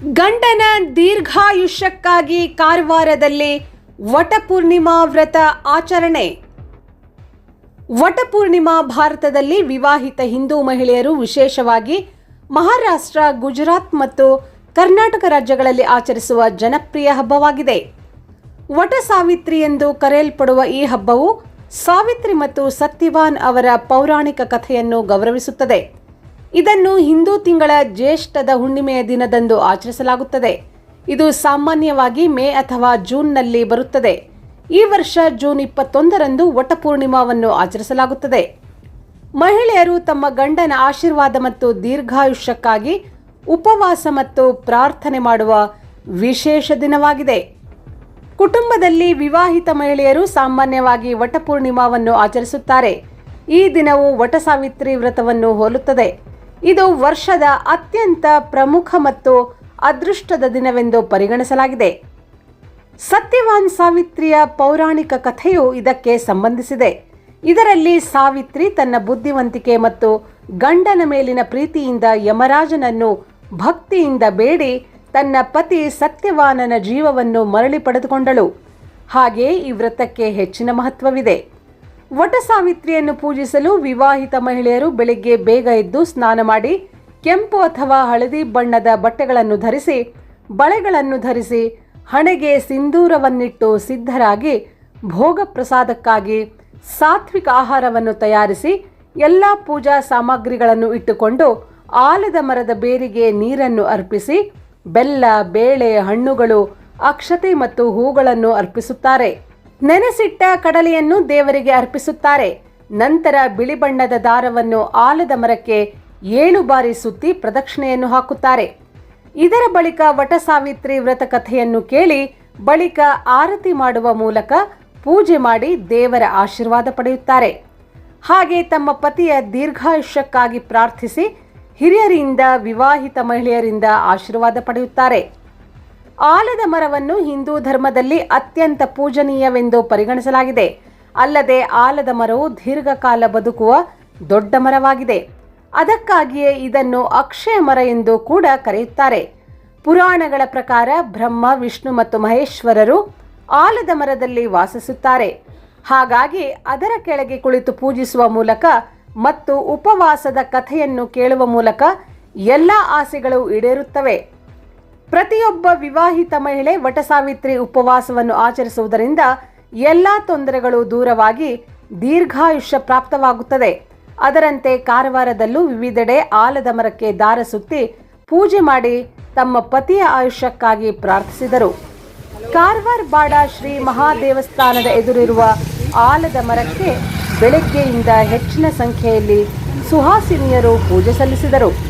ಗಂಡನ ದೀರ್ಘಾಯುಷ್ಯಕ್ಕಾಗಿ ಕಾರವಾರದಲ್ಲಿ ವಟಪೂರ್ಣಿಮಾ ವ್ರತ ಆಚರಣೆ. ವಟಪೂರ್ಣಿಮಾ ಭಾರತದಲ್ಲಿ ವಿವಾಹಿತ ಹಿಂದೂ ಮಹಿಳೆಯರು ವಿಶೇಷವಾಗಿ ಮಹಾರಾಷ್ಟ್ರ, ಗುಜರಾತ್ ಮತ್ತು ಕರ್ನಾಟಕ ರಾಜ್ಯಗಳಲ್ಲಿ ಆಚರಿಸುವ ಜನಪ್ರಿಯ ಹಬ್ಬವಾಗಿದೆ. ವಟ ಸಾವಿತ್ರಿ ಎಂದು ಕರೆಯಲ್ಪಡುವ ಈ ಹಬ್ಬವು ಸಾವಿತ್ರಿ ಮತ್ತು ಸತ್ಯವಾನ್ ಅವರ ಪೌರಾಣಿಕ ಕಥೆಯನ್ನು ಗೌರವಿಸುತ್ತದೆ. ಇದನ್ನು ಹಿಂದೂ ತಿಂಗಳ ಜ್ಯೇಷ್ಠದ ಹುಣ್ಣಿಮೆಯ ದಿನದಂದು ಆಚರಿಸಲಾಗುತ್ತದೆ. ಇದು ಸಾಮಾನ್ಯವಾಗಿ ಮೇ ಅಥವಾ ಜೂನ್ನಲ್ಲಿ ಬರುತ್ತದೆ. ಈ ವರ್ಷ ಜೂನ್ ಇಪ್ಪತ್ತೊಂದರಂದು ವಟಪೂರ್ಣಿಮಾವನ್ನು ಆಚರಿಸಲಾಗುತ್ತದೆ. ಮಹಿಳೆಯರು ತಮ್ಮ ಗಂಡನ ಆಶೀರ್ವಾದ ಮತ್ತು ದೀರ್ಘಾಯುಷ್ಯಕ್ಕಾಗಿ ಉಪವಾಸ ಮತ್ತು ಪ್ರಾರ್ಥನೆ ಮಾಡುವ ವಿಶೇಷ ದಿನವಾಗಿದೆ. ಕುಟುಂಬದಲ್ಲಿ ವಿವಾಹಿತ ಮಹಿಳೆಯರು ಸಾಮಾನ್ಯವಾಗಿ ವಟಪೂರ್ಣಿಮಾವನ್ನು ಆಚರಿಸುತ್ತಾರೆ. ಈ ದಿನವು ವಟ ಸಾವಿತ್ರಿ ವ್ರತವನ್ನು ಹೋಲುತ್ತದೆ. ಇದು ವರ್ಷದ ಅತ್ಯಂತ ಪ್ರಮುಖ ಮತ್ತು ಅದೃಷ್ಟದ ದಿನವೆಂದು ಪರಿಗಣಿಸಲಾಗಿದೆ. ಸತ್ಯವಾನ್ ಸಾವಿತ್ರಿಯ ಪೌರಾಣಿಕ ಕಥೆಯು ಇದಕ್ಕೆ ಸಂಬಂಧಿಸಿದೆ. ಇದರಲ್ಲಿ ಸಾವಿತ್ರಿ ತನ್ನ ಬುದ್ಧಿವಂತಿಕೆ ಮತ್ತು ಗಂಡನ ಮೇಲಿನ ಪ್ರೀತಿಯಿಂದ ಯಮರಾಜನನ್ನು ಭಕ್ತಿಯಿಂದ ಬೇಡಿ ತನ್ನ ಪತಿ ಸತ್ಯವಾನನ ಜೀವವನ್ನು ಮರಳಿ ಪಡೆದುಕೊಂಡಳು. ಹಾಗೆಯೇ ಈ ವ್ರತಕ್ಕೆ ಹೆಚ್ಚಿನ ಮಹತ್ವವಿದೆ. ವಟ ಸಾವಿತ್ರಿಯನ್ನು ಪೂಜಿಸಲು ವಿವಾಹಿತ ಮಹಿಳೆಯರು ಬೆಳಿಗ್ಗೆ ಬೇಗ ಎದ್ದು ಸ್ನಾನ ಮಾಡಿ, ಕೆಂಪು ಅಥವಾ ಹಳದಿ ಬಣ್ಣದ ಬಟ್ಟೆಗಳನ್ನು ಧರಿಸಿ, ಬಳೆಗಳನ್ನು ಧರಿಸಿ, ಹಣೆಗೆ ಸಿಂಧೂರವನ್ನಿಟ್ಟು ಸಿದ್ಧರಾಗಿ ಭೋಗ ಪ್ರಸಾದಕ್ಕಾಗಿ ಸಾತ್ವಿಕ ಆಹಾರವನ್ನು ತಯಾರಿಸಿ ಎಲ್ಲ ಪೂಜಾ ಸಾಮಗ್ರಿಗಳನ್ನು ಇಟ್ಟುಕೊಂಡು ಆಲದ ಮರದ ಬೇರಿಗೆ ನೀರನ್ನು ಅರ್ಪಿಸಿ, ಬೆಲ್ಲ, ಬೇಳೆ, ಹಣ್ಣುಗಳು, ಅಕ್ಷತೆ ಮತ್ತು ಹೂಗಳನ್ನು ಅರ್ಪಿಸುತ್ತಾರೆ. ನೆನೆಸಿಟ್ಟ ಕಡಲೆಯನ್ನು ದೇವರಿಗೆ ಅರ್ಪಿಸುತ್ತಾರೆ. ನಂತರ ಬಿಳಿ ಬಣ್ಣದ ದಾರವನ್ನು ಆಲದ ಮರಕ್ಕೆ ಏಳು ಬಾರಿ ಸುತ್ತಿ ಪ್ರದಕ್ಷಿಣೆಯನ್ನು ಹಾಕುತ್ತಾರೆ. ಇದರ ಬಳಿಕ ವಟ ಸಾವಿತ್ರಿ ವ್ರತ ಕಥೆಯನ್ನು ಕೇಳಿ ಬಳಿಕ ಆರತಿ ಮಾಡುವ ಮೂಲಕ ಪೂಜೆ ಮಾಡಿ ದೇವರ ಆಶೀರ್ವಾದ ಪಡೆಯುತ್ತಾರೆ. ಹಾಗೆ ತಮ್ಮ ಪತಿಯ ದೀರ್ಘಾಯುಷ್ಯಕ್ಕಾಗಿ ಪ್ರಾರ್ಥಿಸಿ ಹಿರಿಯರಿಂದ ವಿವಾಹಿತ ಮಹಿಳೆಯರಿಂದ ಆಶೀರ್ವಾದ ಪಡೆಯುತ್ತಾರೆ. ಆಲದ ಮರವನ್ನು ಹಿಂದೂ ಧರ್ಮದಲ್ಲಿ ಅತ್ಯಂತ ಪೂಜನೀಯವೆಂದು ಪರಿಗಣಿಸಲಾಗಿದೆ. ಅಲ್ಲದೆ ಆಲದ ಮರವು ದೀರ್ಘಕಾಲ ಬದುಕುವ ದೊಡ್ಡ ಮರವಾಗಿದೆ. ಅದಕ್ಕಾಗಿಯೇ ಇದನ್ನು ಅಕ್ಷಯ ಮರ ಎಂದು ಕೂಡ ಕರೆಯುತ್ತಾರೆ. ಪುರಾಣಗಳ ಪ್ರಕಾರ ಬ್ರಹ್ಮ, ವಿಷ್ಣು ಮತ್ತು ಮಹೇಶ್ವರರು ಆಲದ ಮರದಲ್ಲಿ ವಾಸಿಸುತ್ತಾರೆ. ಹಾಗಾಗಿ ಅದರ ಕೆಳಗೆ ಕುಳಿತು ಪೂಜಿಸುವ ಮೂಲಕ ಮತ್ತು ಉಪವಾಸದ ಕಥೆಯನ್ನು ಕೇಳುವ ಮೂಲಕ ಎಲ್ಲ ಆಸೆಗಳು ಈಡೇರುತ್ತವೆ. ಪ್ರತಿಯೊಬ್ಬ ವಿವಾಹಿತ ಮಹಿಳೆ ವಟಸಾವಿತ್ರಿ ಉಪವಾಸವನ್ನು ಆಚರಿಸುವುದರಿಂದ ಎಲ್ಲ ತೊಂದರೆಗಳು ದೂರವಾಗಿ ದೀರ್ಘಾಯುಷ್ಯ ಪ್ರಾಪ್ತವಾಗುತ್ತದೆ. ಅದರಂತೆ ಕಾರವಾರದಲ್ಲೂ ವಿವಿಧೆಡೆ ಆಲದ ಮರಕ್ಕೆ ದಾರ ಸುತ್ತಿ ಪೂಜೆ ಮಾಡಿ ತಮ್ಮ ಪತಿಯ ಆಯುಷ್ಯಕ್ಕಾಗಿ ಪ್ರಾರ್ಥಿಸಿದರು. ಕಾರವಾರ ಬಾಡ ಶ್ರೀ ಮಹಾದೇವಸ್ಥಾನದ ಎದುರಿರುವ ಆಲದ ಮರಕ್ಕೆ ಬೆಳಗ್ಗೆಯಿಂದ ಹೆಚ್ಚಿನ ಸಂಖ್ಯೆಯಲ್ಲಿ ಸುಹಾಸಿನಿಯರು ಪೂಜೆ ಸಲ್ಲಿಸಿದರು.